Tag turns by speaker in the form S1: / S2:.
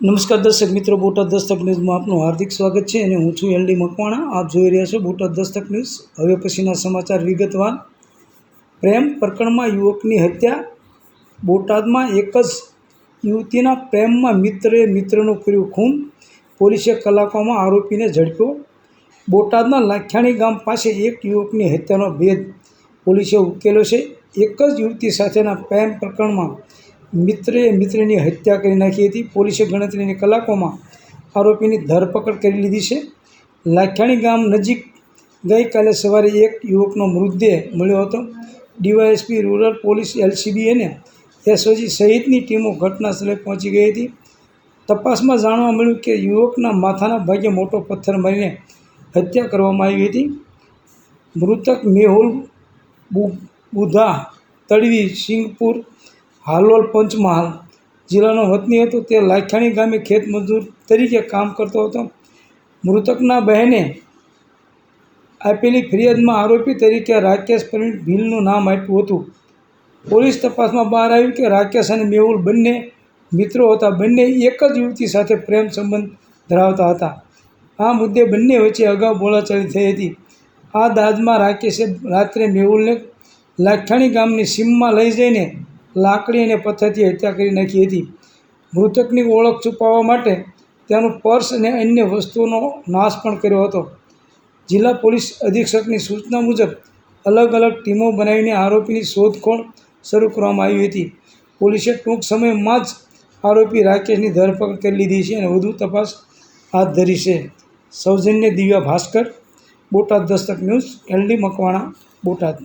S1: નમસ્કાર દર્શક મિત્રો, બોટાદ દસ્તક ન્યૂઝમાં આપનું હાર્દિક સ્વાગત છે અને હું છું એલડી મકવાણા. આપ જોઈ રહ્યા છો બોટાદ દસ્તક ન્યૂઝ. હવે પછીના સમાચાર વિગતવાર. પ્રેમ પ્રકરણમાં યુવકની હત્યા. બોટાદમાં એક જ યુવતીના પ્રેમમાં મિત્રએ મિત્રનું કર્યું ખૂન. પોલીસે કલાકોમાં આરોપીને ઝડપ્યો. બોટાદના લાખાણી ગામ પાસે એક યુવકની હત્યાનો ભેદ પોલીસે ઉકેલ્યો છે. એક જ યુવતી સાથેના પ્રેમ પ્રકરણમાં મિત્રએ મિત્રની હત્યા કરી નાખી હતી. પોલીસે ગણતરીની કલાકોમાં આરોપીની ધરપકડ કરી લીધી છે. લાખાણી ગામ નજીક ગઈકાલે સવારે એક યુવકનો મૃતદેહ મળ્યો હતો. ડીવાયએસપી રૂરલ પોલીસ એલસીબી અને એસઓજી સહિતની ટીમો ઘટના સ્થળે પહોંચી ગઈ હતી. તપાસમાં જાણવા મળ્યું કે યુવકના માથાના ભાગે મોટો પથ્થર મારીને હત્યા કરવામાં આવી હતી. મૃતક મેહુલ બુધા તડવી સિંગપુર હાલોલ પંચમહાલ જિલ્લાનો વતની હતો. તે લાખાણી ગામે ખેતમજૂર તરીકે કામ કરતો હતો. મૃતકના બહેને આપેલી ફરિયાદમાં આરોપી તરીકે રાકેશ પ્રવીણ ભીલનું નામ આપ્યું હતું. પોલીસ તપાસમાં બહાર આવ્યું કે રાકેશ અને મેહુલ બંને મિત્રો હતા. બંને એક જ યુવતી સાથે પ્રેમ સંબંધ ધરાવતા હતા. આ મુદ્દે બંને વચ્ચે અગાઉ બોલાચાલી થઈ હતી. આ દાજમાં રાકેશે રાત્રે મેહુલને લાખાણી ગામની સીમમાં લઈ જઈને લાકડી અને પથ્થરથી હત્યા કરી નાખી હતી. મૃતકની ઓળખ છુપાવવા માટે તેનું પર્સ અને અન્ય વસ્તુઓનો નાશ પણ કર્યો હતો. જિલ્લા પોલીસ અધિક્ષકની સૂચના મુજબ, અલગ અલગ ટીમો બનાવીને આરોપીની શોધખોળ શરૂ કરવામાં આવી હતી. પોલીસે ટૂંક સમયમાં જ આરોપી રાકેશની ધરપકડ કરી લીધી છે અને વધુ તપાસ હાથ ધરી છે. સૌજન્ય દિવ્યા ભાસ્કર, બોટાદ દસ્તક ન્યૂઝ, એલડી મકવાણા, બોટાદ.